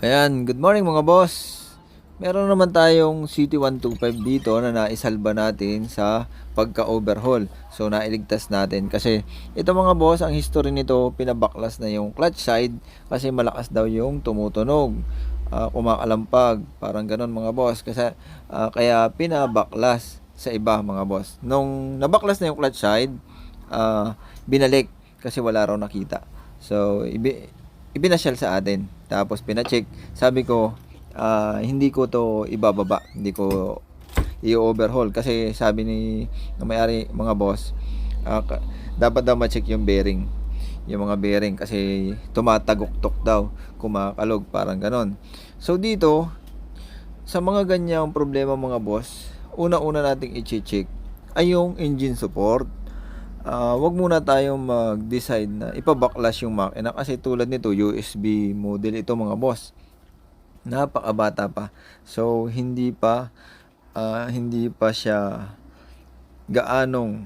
Ayan, good morning mga boss. Meron naman tayong CT125 dito na naisalba natin sa pagka-overhaul. So nailigtas natin kasi ito mga boss, ang history nito pinabaklas na yung clutch side kasi malakas daw yung tumutunog. ah, kumakalampag, parang ganun mga boss. Kasi, ah, kaya pinabaklas sa iba mga boss. Nung nabaklas na yung clutch side, ah, binalik kasi wala raw nakita. So, ibi, ibinasyal sa atin. Tapos pina-check. Sabi ko, ah, hindi ko to ibababa. Hindi ko i-overhaul. Kasi sabi ni na may-ari mga boss, ka- dapat daw ma-check yung bearing. Yung mga bearing kasi tumataguktok daw. Kumakalog. Parang ganon. So dito, sa mga ganyang problema mga boss, una-una nating i-check ay yung engine support. Ah, wag muna tayong mag-decide na ipabaklas yung makina kasi tulad nito USB model ito mga boss. Napakabata pa. So hindi pa ah, hindi pa siya gaanong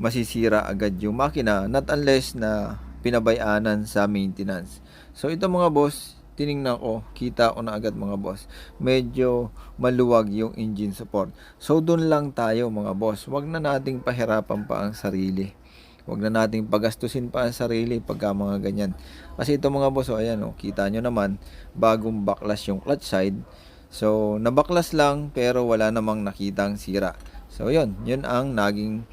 masisira agad yung makina not unless na pinabayanan sa maintenance. So ito mga boss, tiningnan ko, kita ko na agad mga boss. Medyo maluwag yung engine support. So doon lang tayo mga boss. Huwag na nating pahirapan pa ang sarili. Huwag na nating pagastusin pa ang sarili pagka mga ganyan. Kasi ito mga boss, oh, ayan oh, kita nyo naman, bagong baklas yung clutch side. So, nabaklas lang pero wala namang nakitang sira. So, yun. Yun ang naging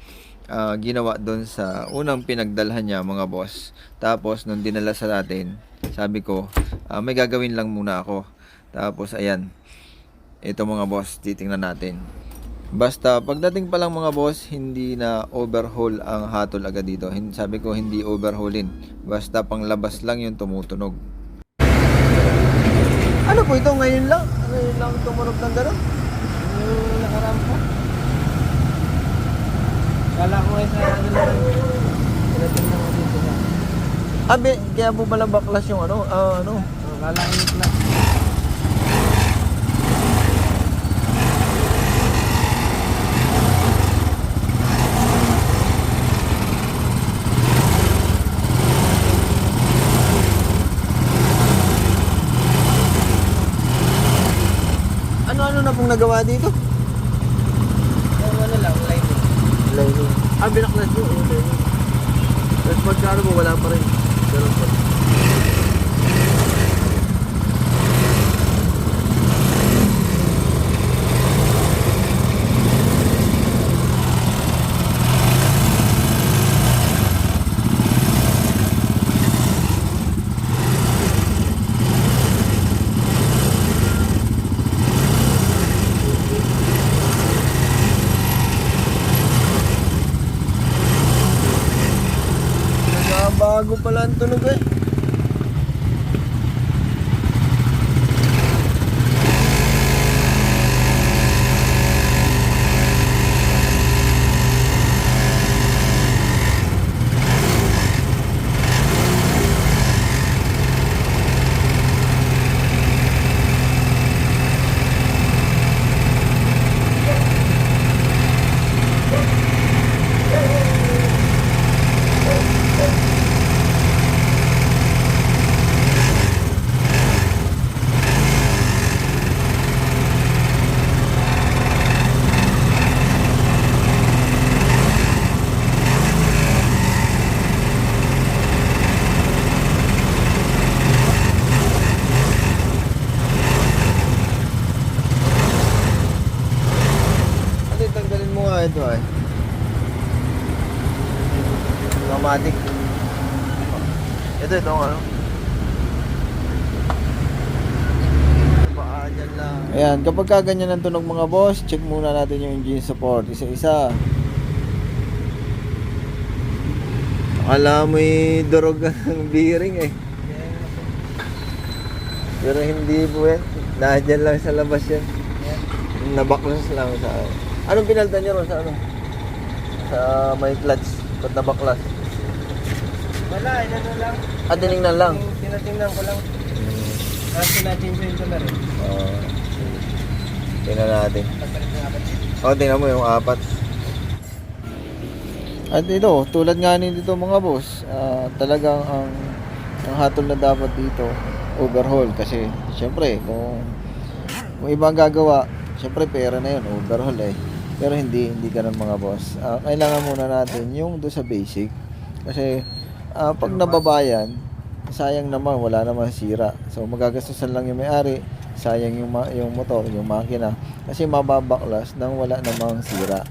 ah, ginawa doon sa unang pinagdalhan niya mga boss. Tapos, nung dinala sa atin, sabi ko, ah, may gagawin lang muna ako. Tapos, ayan. Ito mga boss, titingnan natin. Basta pagdating pa lang mga boss, hindi na overhaul ang hatol agad dito. Sabi ko hindi overhaulin. Basta panglabas lang yung tumutunog. Ano po ito ngayon lang? Ngayon lang tumunog ng gano'n? Yung nakaraan po. Kala ko ay sa ano lang. Abi, kaya po pala baklas yung ano, ah, ano. Yung class. Ano-ano na pong nagawa dito? Yung ano lang, lighting. Lining. Ah, binaklas yun. Yung lining. Tapos pagkano mo, wala pa rin. Ganun pa. Nagbabago pala ang tunog eh. Ate, tanggalin mo nga ito ay. Automatic. Ito, ito ano. Ayan, kapag kaganyan ang tunog mga boss, check muna natin yung engine support. Isa-isa. Akala mo'y durog ang bearing eh. Pero hindi po yan. Nandiyan lang sa labas yan. Nabaklas lang sa... Anong pinaltan niyo ron sa ano? Sa may clutch. Ba't nabaklas? Wala, inano lang. Ah, tinignan lang. Yung Tinatingnan ko lang. Tapos sinachange ko na rin. Oo. tingnan natin. Pagkalit ng apat. O, tingnan mo yung apat. At ito, tulad nga nito mga boss, ah, talagang ang, ang hatol na dapat dito overhaul kasi syempre kung kung ibang gagawa, syempre pera na yun, overhaul eh. Pero hindi, hindi ganun mga boss. Ah, kailangan muna natin yung do sa basic. Kasi ah, pag nababayan, sayang naman, wala naman sira. So magagastusan lang yung may-ari, sayang yung, ma- yung motor, yung makina. Kasi mababaklas nang wala namang sira.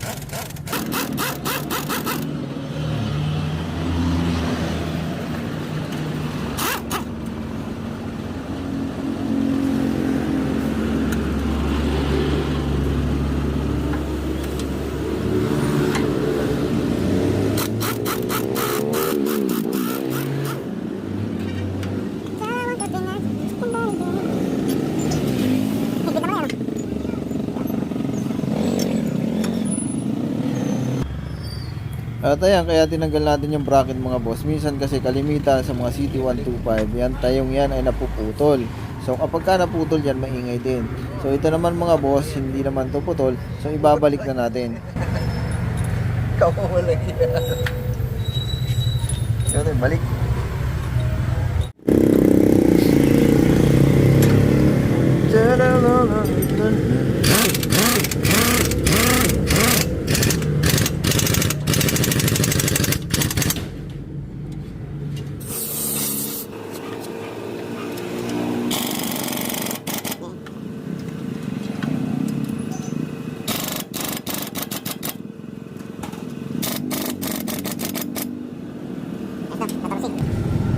At ayan, kaya tinanggal natin yung bracket mga boss. Minsan kasi kalimitan sa mga CT125, yan tayong yan ay napuputol. So kapag ka naputol yan, maingay din. So ito naman mga boss, hindi naman to putol. So ibabalik na natin. Ikaw mo wala yan. Ito balik.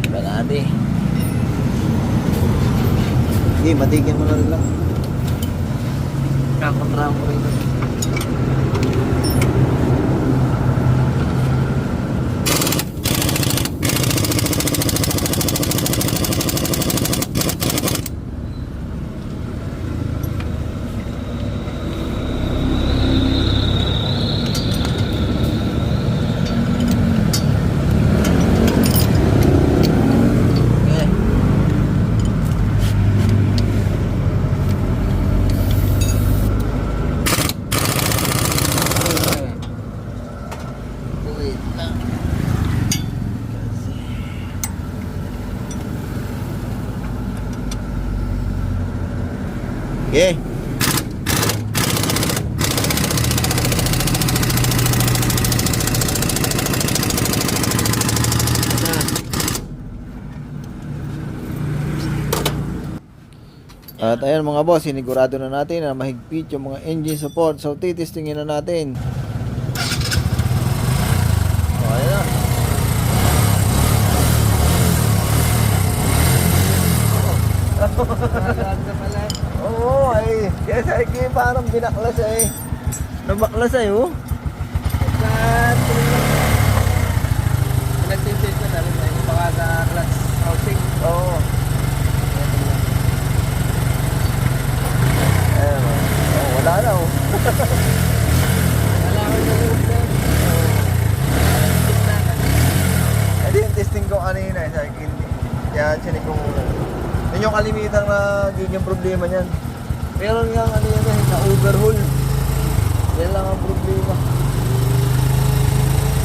Balade. Hindi, matigyan mo na rin lang. Kakontra mo rin. Okay. At ayan mga boss, sinigurado na natin na mahigpit yung mga engine support. So titestingin na natin. So, ayan na. sa akin parang binaklas eh. Nabaklas ay oh. At Nagsisit na dahil may baka sa clutch housing. Oo. Ayan oh. Oh, wala na oh. Wala na. Ito yung testing ko kanina eh, sa akin. Kaya ko muna. Yun yung kalimitan na yung problema niyan. Meron nga ano yan eh, na overhaul. Yan lang ang problema.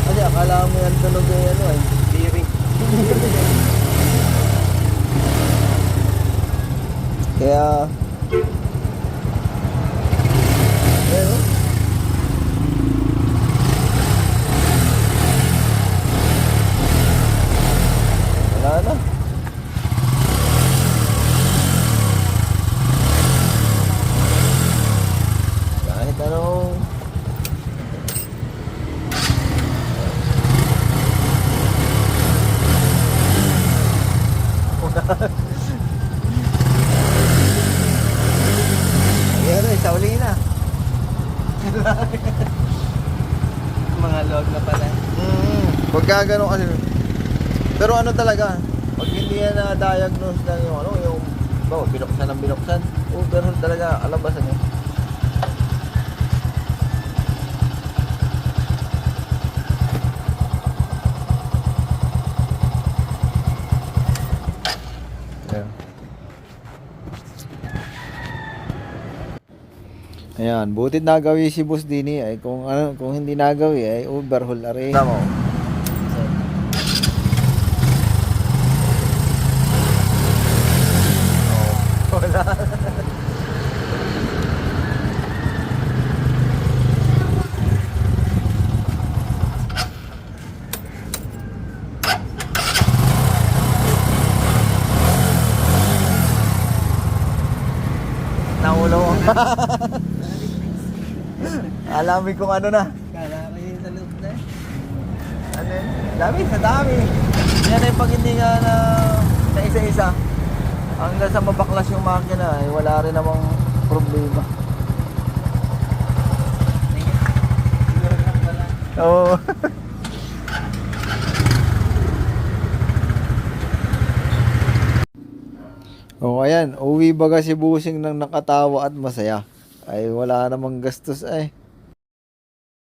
Kasi akala mo yan tunog eh, ano eh. Bearing. Kaya... Pero... Wala na. Kahit anong... Ayan eh, sauli na. Mga log na pala. Mm, pagka ganun kasi. Pero ano talaga, pag hindi yan na-diagnose lang yung ano, yung oh, binuksan ng binuksan, overhaul talaga, alabasan yun. Ayan, butit nagawi si Boss Dini ay kung ano, kung hindi nagawi ay overhaul na rin. Tama. Naulo ko. Alamin kung ano na. Kala ko yung sa loob na. Ano yun? Dami, sa dami. Yan ay pag hindi nga na, na isa-isa. Hanggang sa mabaklas yung makina ay wala rin namang problema. Oo. O ayan, uwi baga si Busing ng nakatawa at masaya. Ay wala namang gastos ay.